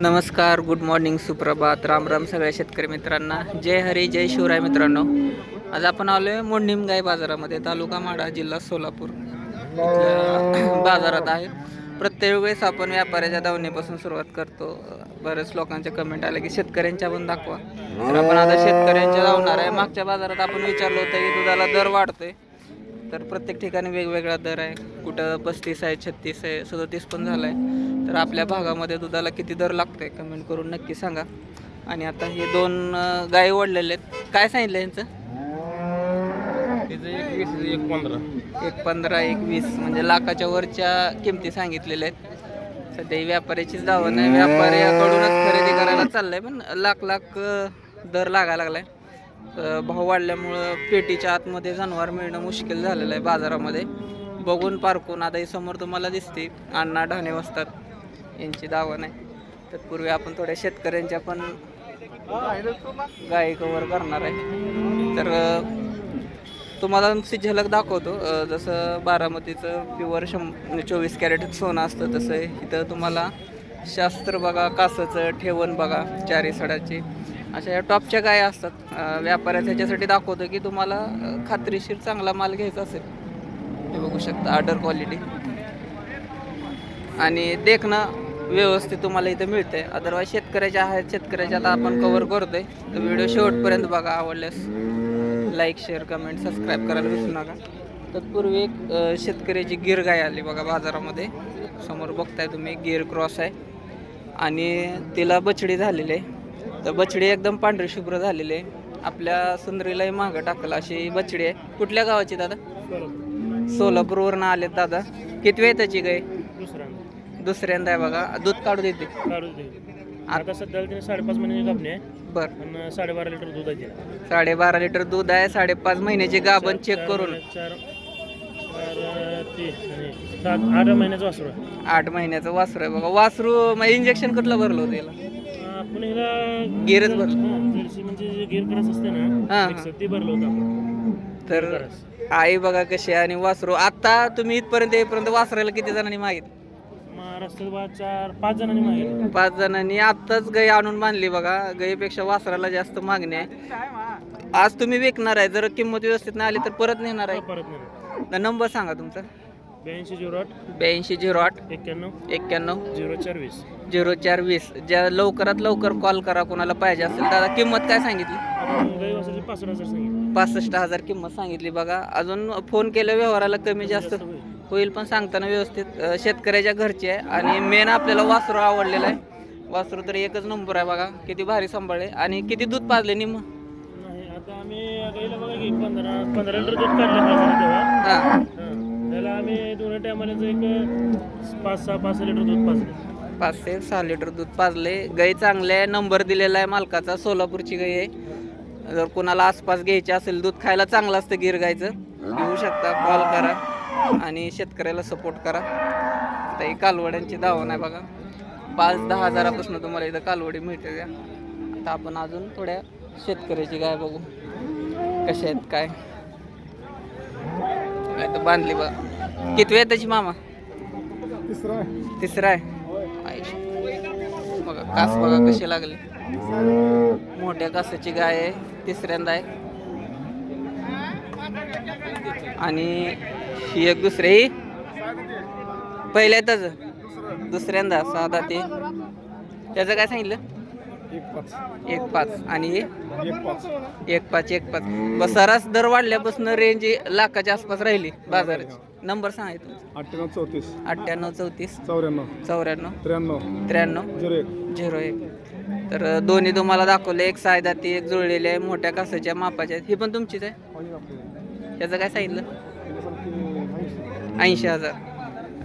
नमस्कार good morning सुप्रभात. राम राम सगळ्या शेतकरी मित्रांना. जय हरी जय शिवराय मित्रांनो. आज आपण आलो आहे मोडणीम गाय बाजारामध्ये तालुका माडा जिल्हा सोलापूर. बाजारात आहे. प्रत्येक वेळेस आपण व्यापाऱ्याच्या दावणीपासून सुरुवात करतो. बरेच लोकांचे कमेंट आले की शेतकऱ्यांच्या पण दाखवा. तर आपण आता शेतकऱ्यांच्या धावणार आहे. मागच्या बाजारात आपण विचारलं होतं की दुधाला दर वाढतोय. तर प्रत्येक ठिकाणी वेगवेगळा दर आहे. कुठं पस्तीस आहे छत्तीस आहे सदतीस पण झाला आहे तर आपल्या भागामध्ये दुधाला किती दर लागतोय कमेंट करून नक्की सांगा. आणि आता हे दोन गायी ओढलेले आहेत. काय सांगितलं यांचं? एक वीस एक पंधरा. एक पंधरा एक वीस म्हणजे लाखाच्या वरच्या किमती सांगितलेल्या आहेत. सध्या ही व्यापाऱ्याचीच दावा नाही. व्यापाऱ्याकडूनच खरेदी करायला चाललंय पण लाख लाख दर लागायला लागलाय. भाव वाढल्यामुळं पेटीच्या आतमध्ये जनावर मिळणं मुश्किल झालेलं आहे बाजारामध्ये. बघून पारखून आता ही समोर तुम्हाला दिसते अण्णा ढाणे वसतात यांची दावा नाही तत्पूर्वी आपण थोड्या शेतकऱ्यांच्या पण गायी कवर करणार आहे. तर तुम्हाला नुसती झलक दाखवतो. जसं बारामतीचं प्युअर शं म्हणजे चोवीस कॅरेट सोनं असतं तसं इथं तुम्हाला शास्त्र बघा कासाचं ठेवण बघा चारी सडाची. अशा या टॉपच्या गाय असतात. अ, व्यापाऱ्याचं ह्याच्यासाठी दाखवतो की तुम्हाला खात्रीशीर चांगला माल घ्यायचा असेल. हे बघू शकता ऑर्डर क्वालिटी आणि देखणं व्यवस्थित तुम्हाला इथं मिळते अदरवाईज शेतकऱ्याच्या आहेत शेतकऱ्याच्या आता आपण कव्हर करतोय. तर व्हिडिओ शेवटपर्यंत बघा आवडल्यास. लाईक शेअर कमेंट सबस्क्राईब करायला विसरू नका. तत्पूर्वी एक शेतकऱ्याची गिर गाय आली बघा बाजारामध्ये. समोर बघताय तुम्ही गिर क्रॉस आहे. आणि तिला बछडी झालेली आहे. तर बछडी एकदम पांढरी शुभ्र झालेली आहे. आपल्या सुंदरीलाही मागं टाकलं अशी बछडी आहे. कुठल्या गावाची दादा? सोलापूरवरनं आलेत दादा. किती वेळ त्याची गाय? दुसऱ्यांदा आहे बघा. दूध काढू देते काढून दे. आता सध्याला तिने साडेपाच महिन्याची कापणी आहे. बर. आणि साडेबारा लिटर दूध आहे तिला. साडेबारा लिटर दूध आहे. साडेपाच महिन्याची गाभण चेक चार करून. महिन्यात चार चार तीन आणि सात आठ महिन्याचं वासरू आहे. आठ महिन्याचं वासरू आहे बघा. वासरू मग इंजेक्शन कुठलं भरलं होतं याला? आपण हिला गिरच भरलं. हां, जर्सी म्हणजे जे गिर क्रॉस असते हां, ना. मिक्सर ती भरलं होतं आपण. तर. आई बघा कशी आहे आणि वासरू. आता तुम्ही इथपर्यंत येईपर्यंत वासरायला किती जणांनी मागितलं? चार पाच जणांनी मागितलं पाच जणांनी. आत्ताच गाय आणून बांधली बघा. गायीपेक्षा वासराला जास्त मागणी आहे. आज तुम्ही विकणार आहे. जर किंमत व्यवस्थित नाही आली तर परत नेणार आहे. परत नाही तर नंबर सांगा तुमचा. ब्याऐंशी झिरो आठ. ब्याऐंशी झिरो आठ. एक्क्याण्णव. एक्क्याण्णव. झिरो चार वीस. झिरो चार वीस. ज्या लवकरात लवकर कॉल करा कोणाला पाहिजे असेल. दादा किंमत काय सांगितली? आपण गाई वासराची पासष्ट हजार सांगितलं. पासष्ट हजार किंमत सांगितली बघा. अजून फोन केल्या व्यवहाराला कमी जास्त होईल. होईल पण सांगताना व्यवस्थित शेतकऱ्याच्या घरची आहे. आणि मेन आपल्याला वासरू आवडलेलं आहे. वासरू तर एकच नंबर आहे बघा. किती भारी सांभाळले. आणि किती दूध पाजले टायमाला एक पाच सहा पाच सहा लिटर दूध पाजले. पाच ते सहा लिटर दूध पाजले. गाई चांगले आहे. नंबर दिलेला आहे मालकाचा. सोलापूरची गाई आहे. जर कोणाला आसपास घ्यायची असेल दूध खायला चांगलं असतं गिर गायचं घेऊ शकता. कॉल करा. आणि शेतकऱ्याला सपोर्ट करा. आता ही कालवड्यांची दावण आहे बघा. पाच दहा हजारापासून तुम्हाला इथं कालवडी मिळते द्या आता आपण अजून थोड्या शेतकऱ्याची गाय बघू. कशा आहेत काय? तर बांधली बघा. किती वेळ त्याची मामा? तिसरा तिसरा आहे. बघा कास बघा कशी लागली. मोठ्या कासाची गाय आहे. तिसऱ्यांदा आहे. आणि एक दुसरी? ही पहिल्या त्याच? दुसऱ्यांदा साधा ते. त्याचं काय सांगितलं? एक पाच. आणि? हे एक पाच एक पाच. बस सरास दर वाढल्यापासून रेंज लाखाच्या आसपास राहिली बाजाराची. नंबर सांगायचं अठ्ठ्याण्णव चौतीस. अठ्ठ्याण्णव चौतीस. चौऱ्याण्णव. चौऱ्याण्णव. त्र्याण्णव. त्र्याण्णव. झिरो एक. झिरो एक. तर दोन्ही तुम्हाला दाखवले. एक सायदाती एक जुळलेली आहे. मोठ्या कासाच्या मापाच्या. ही पण तुमचीच आहे? त्याचं काय सांगितलं? ऐंशी हजार.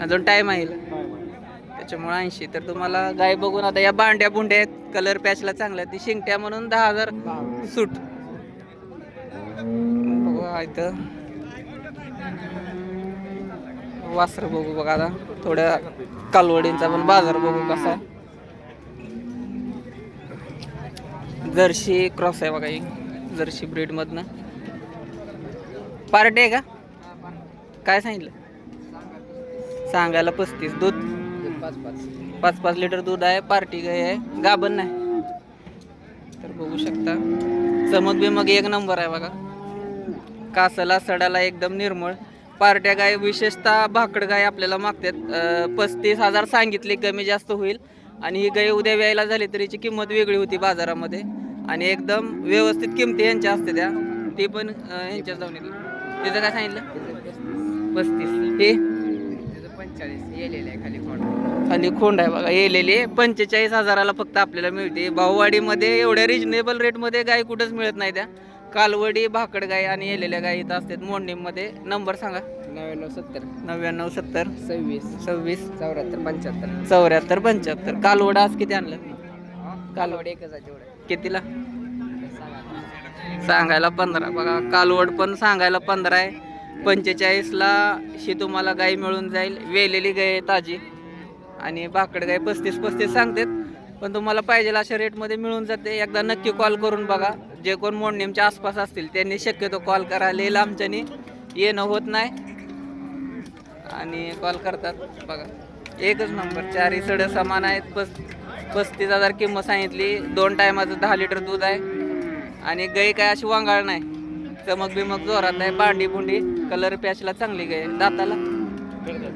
अजून टाईम आहे त्याच्यामुळं ऐंशी. तर तुम्हाला गाय बघून आता या बांड्या बुंड्या आहेत. कलर पॅचला चांगल्या ती शिंगट्या म्हणून दहा हजार सूट. बघू इथं. वासर बघू बघा आता. थोड्या कालवडींचा पण बाजार बघू कसा जर्शी क्रॉस आहे बघा ही. जर्शी ब्रीडमधनं पार्टी आहे का? काय सांगितलं? सांगायला पस्तीस. दूध? पाच पाच लिटर दूध आहे पार्टी गाय आहे. गाभण नाही. तर बघू शकता. चमक बिमक एक नंबर आहे बघा. कासाला सडाला एकदम निर्मळ. पार्ट्या गाय विशेषतः भाकड गाय आपल्याला मागतात. पस्तीस हजार सांगितले कमी जास्त होईल. आणि ही गाय उद्या व्यायला झाली तर याची किंमत वेगळी होती बाजारामध्ये. आणि एकदम व्यवस्थित किमती यांच्या असते त्या. ती पण यांच्या जाऊन तिथं काय सांगितलं? पस्तीस. हे? खाली खोंड. आहे बघा येलेली पंचेचाळीस हजाराला फक्त आपल्याला मिळते. भाऊवाडीमध्ये एवढ्या रिजनेबल रेटमध्ये गाय कुठंच मिळत नाही त्या. कालवडी भाकड गाय आणि येलेल्या गाय इथं असतात. मोंडीमध्ये नंबर सांगा. नव्याण्णव सत्तर. नव्याण्णव सत्तर. सव्वीस. सव्वीस. चौऱ्याहत्तर पंच्याहत्तर. चौऱ्याहत्तर पंच्याहत्तर. कालवड आज किती आणलं? कालवड एकच आहे जेवढं कितीला? सांगायला पंधरा. बघा कालवड पण सांगायला पंधरा आहे. पंचेचाळीसला ही तुम्हाला गाय मिळून जाईल वेलेली गाय आहे ताजी. आणि भाकड गाय पस्तीस पस्तीस सांगतात पण तुम्हाला पाहिजे अशा रेटमध्ये मिळून जाते. एकदा नक्की कॉल करून बघा जे कोण मोडणीमच्या आसपास असतील त्यांनी शक्यतो कॉल करा. लई लांबच्यानी येणं होत नाही. आणि कॉल करतात बघा. एकच नंबर चारही सड समान आहेत. पस पस्तीस हजार किंमत सांगितली. दोन टायमाचं दहा लिटर दूध आहे. आणि गाय काय अशी वांगाळ नाही. चमक बिमक जोरात आहे. बांडी बुंडी कलर पॅचला चांगली गाय आहे. दाताला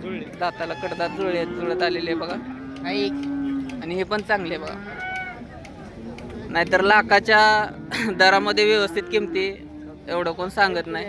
जुळले. दाताला कडदात जुळे जुळत आलेले आहे बघा. आणि हे पण चांगले बघा. नाहीतर लाखाच्या दरामध्ये व्यवस्थित किमती एवढं कोण सांगत नाही.